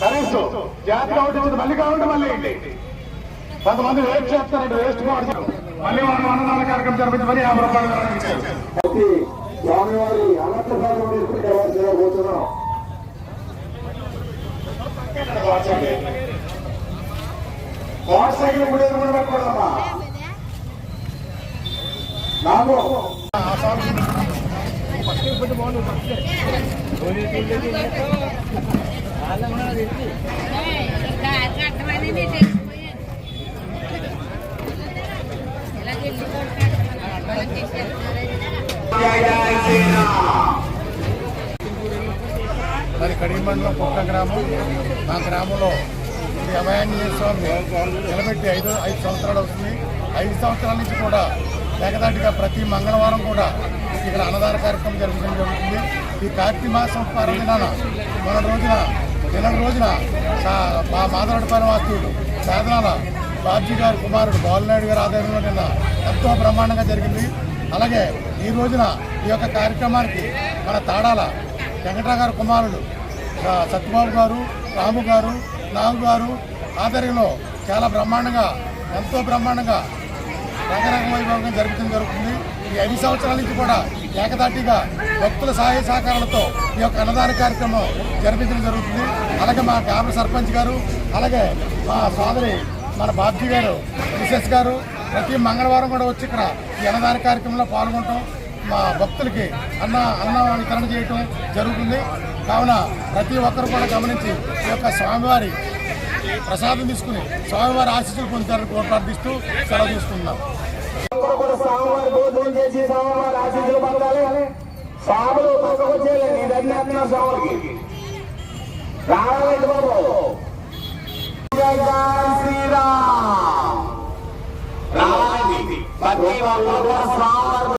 కనీసం జాతి కావటం మళ్ళీ కావటం మళ్ళీ కొంతమంది వేస్ట్ చేస్తారండి వేస్ట్ మళ్ళీ మనం అన్నదాన కార్యక్రమం జరిపించమని యాభై రూపాయలు ఇచ్చారు స్వామివారి అనంత ಮೋಟರ್ ಸೈಕಲ್ ಬಿಡೋದು ಬಿಡ್ಬೇಕಮ್ಮ ನಾವು ಜಯ ಜಯ ಶ್ರೀರಾಮ್ మరి కడిమండలం కుక్క గ్రామం. మా గ్రామంలో శ్రీ అభయాంజనేయ స్వామి నిలబెట్టి ఐదు ఐదు సంవత్సరాలు అవుతుంది. ఐదు సంవత్సరాల నుంచి కూడా ఏకదాటిగా ప్రతి మంగళవారం కూడా ఇక్కడ అన్నదాన కార్యక్రమం జరగడం జరుగుతుంది. ఈ కార్తీక మాసం పర్వదినాన మన రోజున నిన్న రోజున మా మాధవరపాలెం వాస్తవుడు సాధనాల బాబ్జీ గారు కుమారుడు బాలునాయుడు గారి ఆధ్వర్యంలో నిన్న ఎంతో బ్రహ్మాండంగా జరిగింది. అలాగే ఈ రోజున ఈ యొక్క కార్యక్రమానికి మన తాడాల వెంకటరావు గారు కుమారుడు సత్యబాబు గారు రాము గారు నాగు గారు ఆధ్వర్యంలో చాలా బ్రహ్మాండంగా ఎంతో బ్రహ్మాండంగా రంగరంగ వైభవంగా జరుగుతుంది జరుగుతుంది. ఈ ఐదు సంవత్సరాల నుంచి కూడా ఏకదాటిగా భక్తుల సహాయ సహకారాలతో ఈ యొక్క అన్నదాన కార్యక్రమం జరిపించడం జరుగుతుంది. అలాగే మా గ్రామ సర్పంచ్ గారు అలాగే మా సోదరి మన బాబ్జీ గారు మిసెస్ గారు ప్రతి మంగళవారం కూడా వచ్చి ఇక్కడ ఈ అన్నదాన కార్యక్రమంలో పాల్గొంటాం. మా భక్తులకి అన్న అన్న వితరణ చేయటం జరుగుతుంది. కావున ప్రతి ఒక్కరు కూడా గమనించి ఈ యొక్క స్వామివారి ప్రసాదం తీసుకుని స్వామివారి ఆశీస్సులు పొందుతారని ప్రార్థిస్తూ సెలవు తీసుకుందాం. చేసి స్వాములు స్వాములకి. రావాలండి బాబు. శ్రీరామ్. రావాలండి ప్రతి ఒక్కరు స్వామి